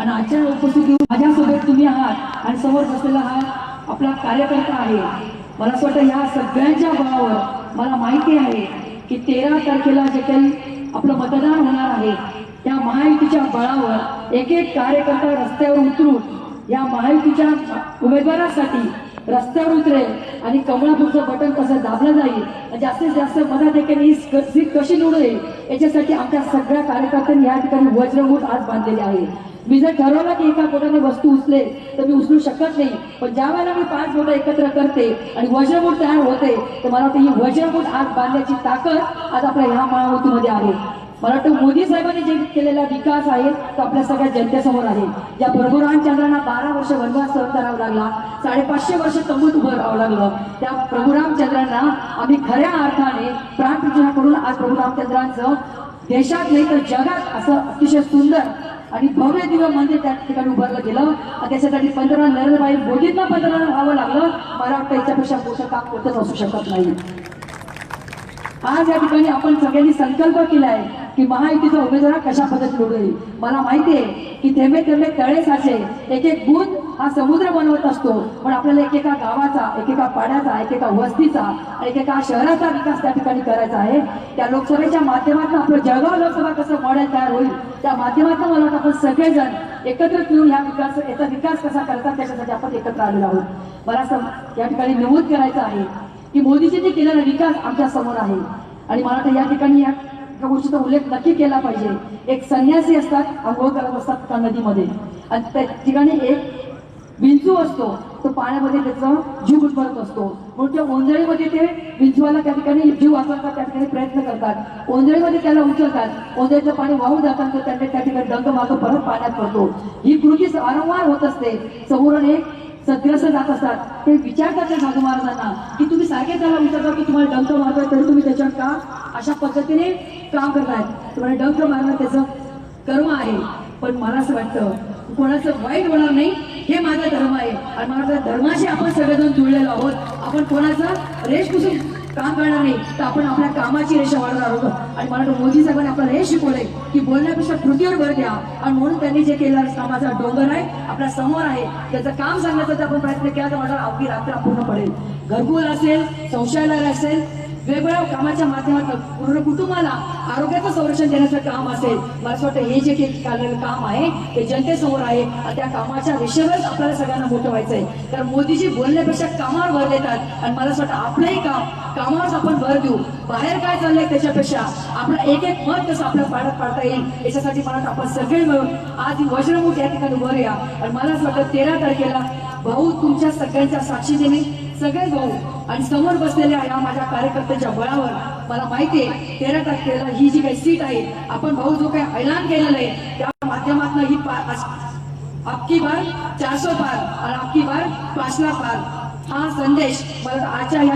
आणि आजच्या उपस्थिती माझ्यासोबत तुम्ही आहात आणि समोर बसलेला हा आपला कार्यकर्ता आहे. मला असं वाटतं ह्या सगळ्यांच्या बळावर मला माहिती आहे की तेरा तारखेला जे काही आपलं मतदान होणार आहे त्या महायुतीच्या बळावर एक एक कार्यकर्ता रस्त्यावर उतरून या महायुतीच्या उमेदवारासाठी रस्त्यावर उतरेल आणि कमळापूरचं बटन कसं दाबलं जाईल जास्तीत जास्त मनात ही सीट कशी निवडेल याच्यासाठी आमच्या सगळ्या कार्यकर्त्यांनी या ठिकाणी वज्रभूत आज बांधलेले आहे. मी जर ठरवलं की एका बोटाने वस्तू उचले तर मी उचलू शकत नाही. पण ज्या वेळेला मी पाच बोटं एकत्र करते आणि वज्रबोट तयार होते तर मला वाटतं ही वज्रबोट आज बांधण्याची ताकद आज आपल्या ह्या महामृतीमध्ये आहे. मला वाटतं मोदी साहेबांनी जे केलेला विकास आहे तो आपल्या सगळ्या जनतेसमोर आहे. ज्या प्रभू रामचंद्रांना बारा वर्ष वनवास सहन करावा लागला साडेपाचशे वर्ष तंबूत उभं राहावं लागलं त्या प्रभू रामचंद्रांना आम्ही खऱ्या अर्थाने प्राणपूजना करून आज प्रभू रामचंद्रांचं देशात नाही तर जगात असं अतिशय सुंदर आणि भव्य दिव्य मंदिर त्या ठिकाणी उभारलं गेलं. त्याच्यासाठी पंतप्रधान नरेंद्रभाई मोदींना पंतप्रधान व्हावं लागलं. मला वाटतं याच्यापेक्षा मोठं काम कोणतंच असू शकत नाही. आज या ठिकाणी आपण सगळ्यांनी संकल्प केला आहे की महायुतीचा उमेदवार कशा पद्धतीने निवडून येईल मला माहिती आहे की थेंबे थेंबे तळे साचे एक एक बूथ हा समुद्र बनवत असतो. पण आपल्याला एकेका गावाचा एकेका पाड्याचा एकेका वस्तीचा आणि एकेका शहराचा विकास त्या ठिकाणी करायचा आहे. त्या लोकसभेच्या माध्यमातून आपलं जळगाव लोकसभा कसं मॉडेल तयार होईल? त्या माध्यमातून मला वाटतं आपण सगळेजण एकत्र येऊन ह्या विकास याचा विकास कसा करतात त्याच्यासाठी आपण एकत्र आलेलो आहोत. मला असं या ठिकाणी नमूद करायचं आहे की मोदीजींनी केलेला विकास आमच्यासमोर आहे. आणि मला वाटतं या ठिकाणी या गोष्टीचा उल्लेख नक्की केला पाहिजे. एक संन्यासी असतात आंघोळ करत असतात त्या नदीमध्ये. आणि त्या ठिकाणी एक विंचू असतो. तो पाण्यामध्ये त्याचा जीव गुदमरत असतो. म्हणून त्या ओंजळीमध्ये ते विंचवायला त्या ठिकाणी जीव वाचवतात त्या ठिकाणी प्रयत्न करतात. ओंजळीमध्ये त्याला उचलतात. ओंजळीचं पाणी वाहून जातात तर त्यांनी त्या ठिकाणी डंग मारतो परत पाण्यात पडतो. ही कृती वारंवार होत असते. समोरून एक सद्ग्रस्त जात असतात. ते विचारतात त्या साधू महाराजांना की तुम्ही सारखे त्याला विचारता की तुम्हाला डंक मारताय तरी तुम्ही त्याच्यावर का अशा पद्धतीने काम करताय? तुम्हाला डंक मारणं त्याचं कर्म आहे. पण मला असं वाटतं कोणाचं वाईट होणार नाही हे माझं आणि मला वाटतं धर्माशी आपण सगळेजण जुळलेलो आहोत. आपण कोणाचा? रेश पुसून काम करणार नाही. तर आपण आपल्या कामाची रेषा वाढवणार आहोत. आणि मला वाटतं मोदी साहेबांनी आपल्याला हे शिकवलंय की बोलण्यापेक्षा कृतीवर भर द्या. आणि म्हणून त्यांनी जे केलं कामाचा डोंगर आहे आपल्यासमोर आहे. त्याचं काम सांगण्याचा आपण प्रयत्न केला तर मला अवघी रात्र पूर्ण पडेल. घरकुल असेल शौचालय असेल वेगवेगळ्या कामाच्या माध्यमातून पूर्ण कुटुंबाला आरोग्याचं संरक्षण देण्याचं काम असेल. मला असं वाटतं हे जे काही चाललेलं काम आहे ते जनतेसमोर आहे. त्या कामाच्या विषयावरच आपल्याला सगळ्यांना मोठं व्हायचं आहे. तर मोदीजी बोलण्यापेक्षा कामावर भर देतात. आणि मला असं वाटतं आपलंही काम कामावरच आपण भर देऊ. बाहेर काय चाललंय त्याच्यापेक्षा आपलं एक एक मत कसं आपल्या पाडत पाडता येईल याच्यासाठी मला आपण सगळे मिळून आज वज्रमुख या ठिकाणी वर या. आणि मला असं वाटतं तेरा तारखेला भाऊ तुमच्या सगळ्यांच्या साक्षीने सगळे भाऊ आणि समोर बसलेल्या या माझ्या कार्यकर्त्याच्या बळावर मला माहिती आहे तेरा तारखेला ही जी काही सीट आहे आपण भाऊ जो काही ऐलान केलेलं आहे त्या माध्यमातून ही आपकी बार चारशे पार आणि आपकी बार पाचला पार. हा संदेश मला आजच्या या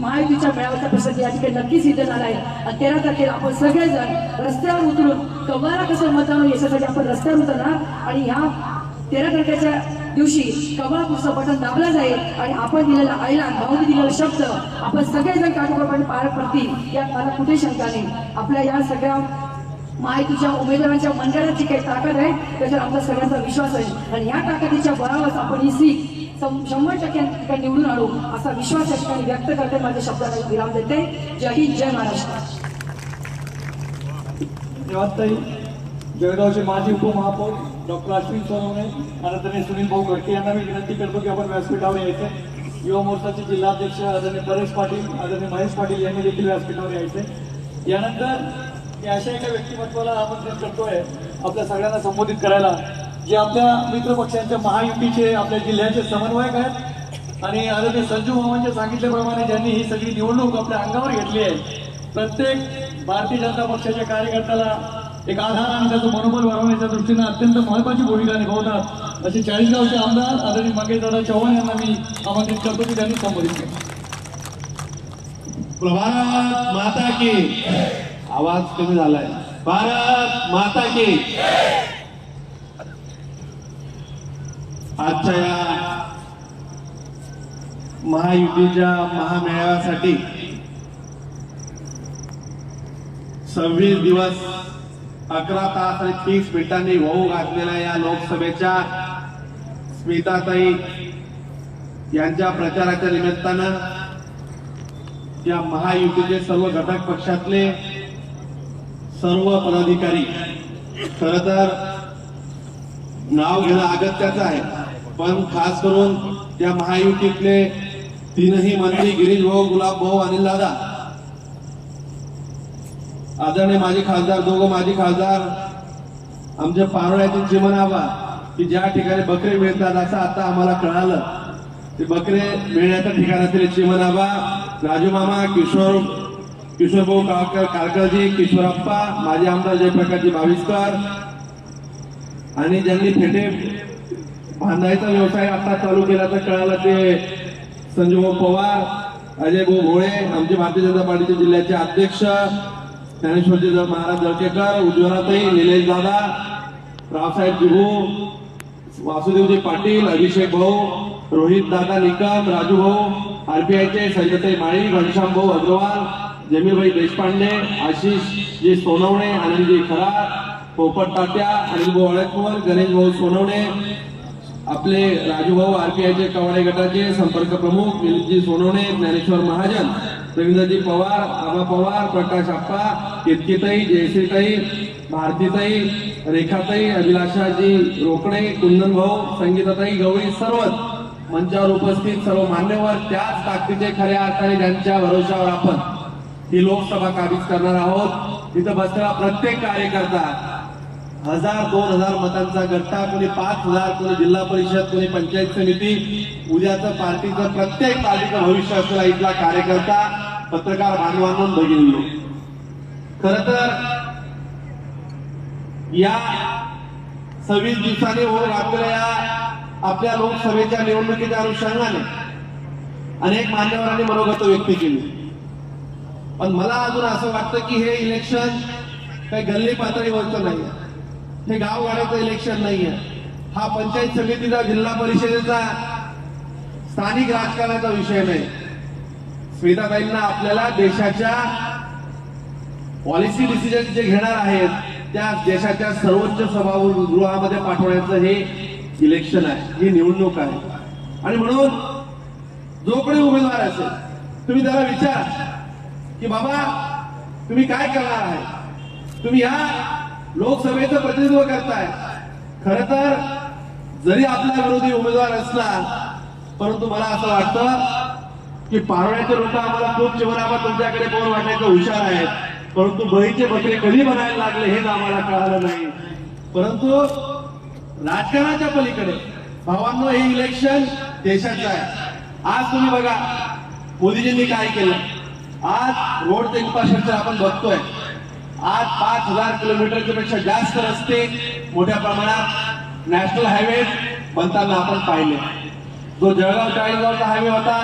महायुतीच्या मेळाव्याच्या प्रसंगी या ठिकाणी नक्की सिद्ध झाला आहे. आणि तेरा तारखेला आपण सगळेजण रस्त्यावर उतरून कमाला कसं मतदान याच्यासाठी आपण रस्त्यावर उतरणार. आणि ह्या तेरा तारखेच्या दिवशी कमळापूरचं बटन दाबलं जाईल आणि आपण दिलेला ऐलान भाऊने दिलेला शब्द आपण सगळेजण काटेकोरपणे पार पडतील यात मला कुठे शंका नाही. आपल्या या सगळ्या माहितीच्या उमेदवारांच्या मंडळात जी काही ताकद आहे त्याच्यावर आमचा सगळ्यांचा विश्वास आहे. आणि या ताकदीच्या बळावरच आपण ही सीट शंभर टक्के निवडून आणू असा विश्वास या ठिकाणी व्यक्त करते माझ्या शब्दाला विराम देते. जय हिंद जय महाराष्ट्र. धन्यवाद जळगावचे माजी उपमहापौर डॉक्टर अश्विन सोनवणे आदरणीय सुनील भाऊ घटके यांना मी विनंती करतो की आपण व्यासपीठावर यायचे. युवा मोर्चाचे जिल्हाध्यक्ष आदरणीय परेश पाटील आदरणीय महेश पाटील यांनी देखील व्यासपीठावर यायचे. यानंतर मी अशा एका व्यक्तिमत्वाला आमंत्रित करतोय आपल्या सगळ्यांना संबोधित करायला जे आपल्या मित्रपक्षांच्या महायुतीचे आपल्या जिल्ह्याचे समन्वयक आहेत. आणि आदरणीय संजू मामांच्या सांगितल्याप्रमाणे ज्यांनी ही सगळी निवडणूक आपल्या अंगावर घेतली आहे. प्रत्येक भारतीय जनता पक्षाच्या कार्यकर्त्याला एक आधार आणि त्याचं मनोबल वाढवण्याच्या दृष्टीनं अत्यंत महत्वाची भूमिका निभावतात. असे चाळीसगावचे आमदार आदरणीय मंगेशदादा चव्हाण यांना मी आमंत्रित करतो की त्यांनी संबोधित केलं. भारत माता की आवाज कमी झालाय. भारत माता की आजच्या या महायुतीच्या महामेळाव्यासाठी सव्वीस दिवस अकरा तास आणि तीस मिनिटांनी होऊ घातलेल्या या लोकसभेच्या स्मिताताई यांच्या प्रचाराच्या निमित्तानं या महायुतीचे सर्व घटक पक्षातले सर्व पदाधिकारी खर तर नाव घेणं अगत्याचं आहे. पण खास करून त्या महायुतीतले तीनही मंत्री गिरीश भाऊ गुलाब भाऊ अनिल दादा आदरणीय माजी खासदार दोघं माजी खासदार आमच्या पारोळ्याचे चिमन हवा की ज्या ठिकाणी बकरे मिळतात असं आता आम्हाला कळालं. ते बकरे मिळण्याच्या ठिकाणातील चिमन आबा राजू मामा किशोर किशोर भाऊ काळकर कारकरजी किशोरप्पा माजी आमदार जयप्रकाशजी भाविस्कर आणि ज्यांनी फेटे बांधायचा व्यवसाय आता चालू केला तर कळालं ते संजूभाऊ पवार अजय भाऊ भोळे आमचे भारतीय जनता पार्टीचे जिल्ह्याचे अध्यक्ष ज्ञानेश्वरजी महाराज जळकेकर उज्ज्वलाताई निलेश दादा रावसाहेब जिभू वासुदेवजी पाटील अभिषेक भाऊ रोहित दादा निकम राजू भाऊ आरपीआयचे संजयताई माळी घनश्याम भाऊ अग्रवाल जमीरभाई देशपांडे आशिष जी सोनवणे आनंदजी खरार पोपट तात्या अनिल भाऊ अळकवर गणेश भाऊ सोनवणे आपले राजूभाऊ आरपीआयचे कवाडे गटाचे संपर्क प्रमुख मिलिंदजी सोनवणे ज्ञानेश्वर महाजन. रवींद्रजी पवार आबा पवार प्रकाश आप्पा केतकीताई जयश्रीताई भारतीताई रेखाताई अभिलाषाजी रोकडे कुंदन भाऊ संगीताताई गवळी सर्वच मंचावर उपस्थित सर्व मान्यवर त्याच ताकदीचे खऱ्या अर्थाने ज्यांच्या भरोशावर आपण ही लोकसभा काबीज करणार आहोत. तिथं बसलेला प्रत्येक कार्यकर्ता हजार दोन हजार मतांचा गट्टा कोणी पाच हजार कोणी जिल्हा परिषद कोणी पंचायत समिती. उद्याचं पार्टीचं प्रत्येक पार्टीचं भविष्य असलेला इथला कार्यकर्ता पत्रकार बांधवांना बघितलो खर तर या सव्वीस दिवसांनी होऊन आपल्या आपल्या लोकसभेच्या निवडणुकीच्या अनुषंगाने अनेक मान्यवरांनी मनोगत व्यक्त केली. पण मला अजून असं वाटतं की हे इलेक्शन काही गल्ली पातळीवरचं नाही हे गावगाड्याचं इलेक्शन नाहीये. हा पंचायत समितीचा जिल्हा परिषदेचा स्थानिक राजकारणाचा विषय नाही. स्मिताताईंना आपल्याला देशाच्या पॉलिसी डिसिजन जे घेणार आहेत त्या देशाच्या सर्वोच्च सभागृहामध्ये पाठवण्याचं हे इलेक्शन आहे. ही निवडणूक आहे. आणि म्हणून जो कोणी उमेदवार असेल तुम्ही त्याला विचार की बाबा तुम्ही काय करणार आहे? तुम्ही या लोकसभेचं प्रतिनिधित्व करताय. खर तर जरी आपला विरोधी उमेदवार असला परंतु मला असं वाटतं की पारोळ्याचे लोक आम्हाला खूप जीवनावर तुमच्याकडे कोण वाटायचं हुशार आहेत. परंतु बळीचे बकरे कधी बनायला लागले हेच आम्हाला कळालं नाही. परंतु राजकारणाच्या पलीकडे भावांनो हे इलेक्शन देशाचं आहे. आज तुम्ही बघा मोदीजींनी काय केलं? आज रोडचं इन्फ्रास्ट्रक्चर आपण बघतोय. आज पाच हजार किलोमीटरच्या पेक्षा जास्त रस्ते मोठ्या प्रमाणात नॅशनल हायवे बनताना आपण पाहिले. जो जळगाव चाळीसगावचा हायवे होता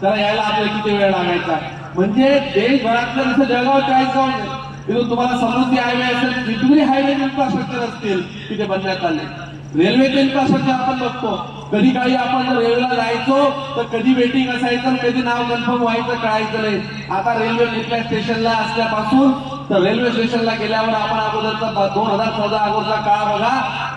त्याला यायला आपल्याला किती वेळ लागायचा? म्हणजे देशभरातलं जसं जळगाव चाळीसगाव तिथून तुम्हाला समृद्धी हायवे असेल तिथूनही हायवे इन्फ्रास्ट्रक्चर असतील तिथे बनण्यात आले. रेल्वेचे इन्फ्रास्ट्रक्चर आपण बघतो. कधी काळी आपण जर रेल्वेला जायचो तर कधी वेटिंग असायचं कधी नाव कन्फर्म व्हायचं कळायचं नाही. आता रेल्वे कुठल्या स्टेशनला असल्यापासून तर रेल्वे स्टेशनला गेल्यावर आपण अगोदरचा दोन हजार चौदा अगोदरचा काळ बघा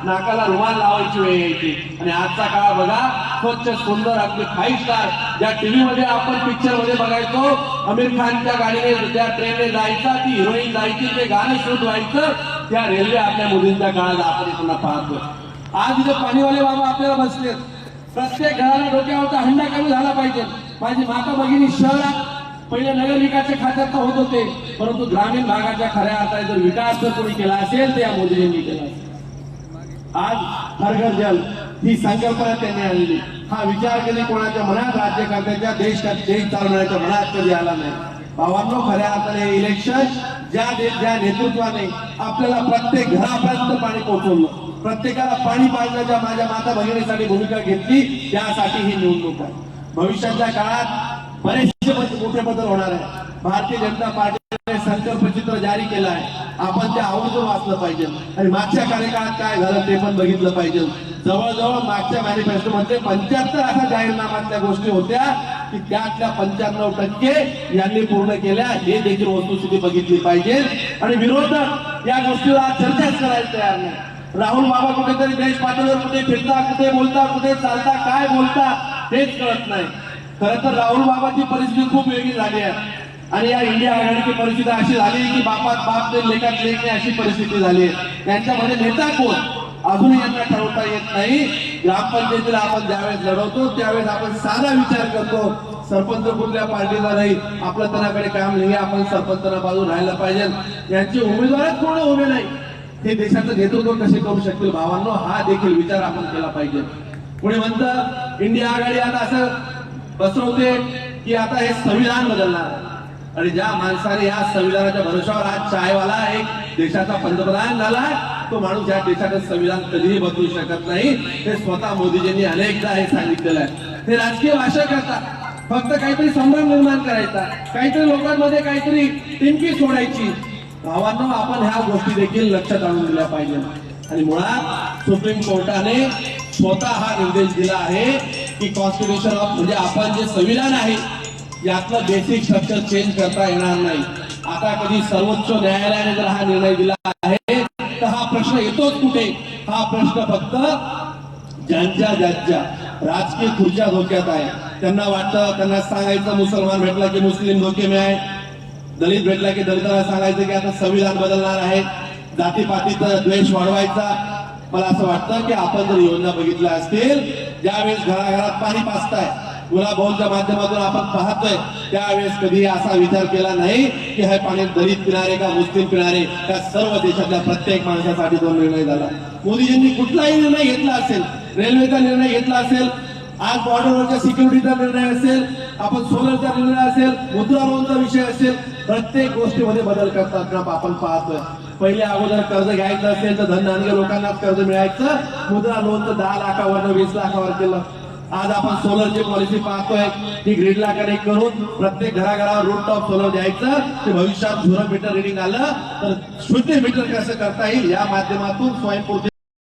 नाकाला रुमाल लावायची वेळ यायची. आणि आजचा काळ बघा स्वच्छ सुंदर आपली फाईव्ह स्टार ज्या टीव्ही मध्ये आपण पिक्चरमध्ये बघायचो आमिर खानच्या गाडीने त्या ट्रेनने जायचा ती हिरोईन जायची ते गाणं शूट व्हायचं त्या रेल्वे आपल्या मुलींच्या काळात आपण पुन्हा पाहतो आज इथे पाणीवाले बाबा आपल्याला बसले प्रत्येक घराला डोक्यावरचा हंडा कमी झाला पाहिजे. माझी माता भगिनी शहरात पहिले नगरविकासच्या खात्यात तर होत होते परंतु ग्रामीण भागाच्या खऱ्या अर्थाने जर विकास जर कोणी केला असेल तर या मोदीजींनी केला असेल. आज हर घर जल ही संकल्पना त्यांनी आणली. हा विचार कधी कोणाच्या मनात राज्यकर्त्याच्या देश देश चालवण्याच्या मनात कधी आला नाही. भावांनो खऱ्या अर्थाने इलेक्शन ज्या ज्या नेतृत्वाने आपल्याला प्रत्येक घरापर्यंत पाणी पोहोचवलं प्रत्येकाला पाणी पाजण्याच्या माझ्या माता भगिनीसाठी भूमिका घेतली त्यासाठी ही निवडणूक आहे. भविष्याच्या काळात बरेचसे मोठे बदल होणार आहे भारतीय जनता पार्टीने संकल्पचित्र जारी केलं आहे. आपण ते आवर्जून वाचलं पाहिजे. आणि मागच्या कार्यकाळात काय झालं ते पण बघितलं पाहिजे. जवळजवळ मागच्या मॅनिफेस्टो मध्ये पंच्याहत्तर अशा जाहीरनाम्यातल्या गोष्टी होत्या की त्यातल्या पंच्याण्णव टक्के यांनी पूर्ण केल्या. हे देखील वस्तुस्थिती बघितली पाहिजे. आणि विरोधक या गोष्टीला आज चर्चाच करायला तयार नाही. राहुल बाबा कुठेतरी देश पातळीवर कुठे फिरता कुठे बोलता कुठे चालता काय बोलता हेच कळत नाही. खरं तर राहुल बाबाची परिस्थिती खूप वेगळी झाली आहे. आणि या इंडिया आघाडीची परिस्थिती अशी झाली की बापात बाप ते लेखात लेख नाही अशी परिस्थिती झाली. आहे त्यांच्यामध्ये नेता कोण? अजूनही यांना ठरवता येत नाही. ग्रामपंचायतीला आपण ज्यावेळेस लढवतो त्यावेळेस आपण साधा विचार करतो सरपंच कुठल्या पार्टीला नाही आपलं त्यांनाकडे काम नाही आपण सरपंचाला बाजू राहायला पाहिजे. यांचे उमेदवारच कोण उभे नाही? हे देशाचं नेतृत्व कसे करू शकतील भावांनो? हा देखील विचार आपण केला पाहिजे. कोणी म्हणतं इंडिया आघाडी आता असं बसवते की आता हे संविधान बदलणार. आणि ज्या माणसाने या संविधानाच्या भरोशावर आज चायवाला एक देशाचा पंतप्रधान झाला तो माणूस या देशाचं संविधान कधीही बदलू शकत नाही. हे स्वतः मोदीजींनी अनेकदा हे सांगितलेलं आहे. ते राजकीय भाषा करतात. फक्त काहीतरी संभ्रम निर्माण करायचा. काहीतरी लोकांमध्ये काहीतरी टिमकी सोडायची. भावांना आपण ह्या गोष्टी देखील लक्षात आणून दिल्या पाहिजे. आणि मुळात सुप्रीम कोर्टाने स्वतः हा निर्देश दिला आहे. की कॉन्स्टिट्यूशन ऑफ म्हणजे आपण जे संविधान आहे यातलं बेसिक स्ट्रक्चर चेंज करता येणार नाही. आता कधी सर्वोच्च न्यायालयाने जर हा निर्णय दिला आहे तर हा प्रश्न येतोच कुठे? हा प्रश्न फक्त ज्यांच्या ज्यांच्या राजकीय खुर्च्या धोक्यात आहे. त्यांना वाटतं त्यांना सांगायचं मुसलमान भेटला की मुस्लिम धोके में आहे. दलित भेटला की दलितांना सांगायचं की आता संविधान बदलणार आहे. जातीपातीचा द्वेष वाढवायचा. मला असं वाटतं की आपण जर योजना बघितल्या असतील ज्यावेळेस घराघरात पाणी पाचताय गुलाबोलच्या माध्यमातून आपण पाहतोय त्यावेळेस कधी असा विचार केला नाही की हे पाणी दलित पिणारे का मुस्लिम पिणारे त्या सर्व देशातल्या प्रत्येक माणसासाठी तो निर्णय झाला. मोदीजींनी कुठलाही निर्णय घेतला असेल रेल्वेचा निर्णय घेतला असेल आज बॉर्डरवरच्या सिक्युरिटीचा निर्णय असेल आपण सोलरचा निर्णय असेल मुद्रा लोनचा विषय असेल प्रत्येक गोष्टीमध्ये बदल करतात आपण पाहतोय. पहिले अगोदर कर्ज घ्यायचं असेल तर धनधान्य लोकांनाच कर्ज मिळायचं. मुद्रा लोनचं दहा लाखावर वीस लाखावर केलं. आज आपण सोलरची पॉलिसी पाहतोय. ती ग्रीडला कनेक्ट करून प्रत्येक घराघरावर रूट टॉप सोलर द्यायचं. ते भविष्यात झुरं मीटर रिडिंग आलं. तर शुद्ध मीटर कसं करता येईल या माध्यमातून स्वयंपूर्ती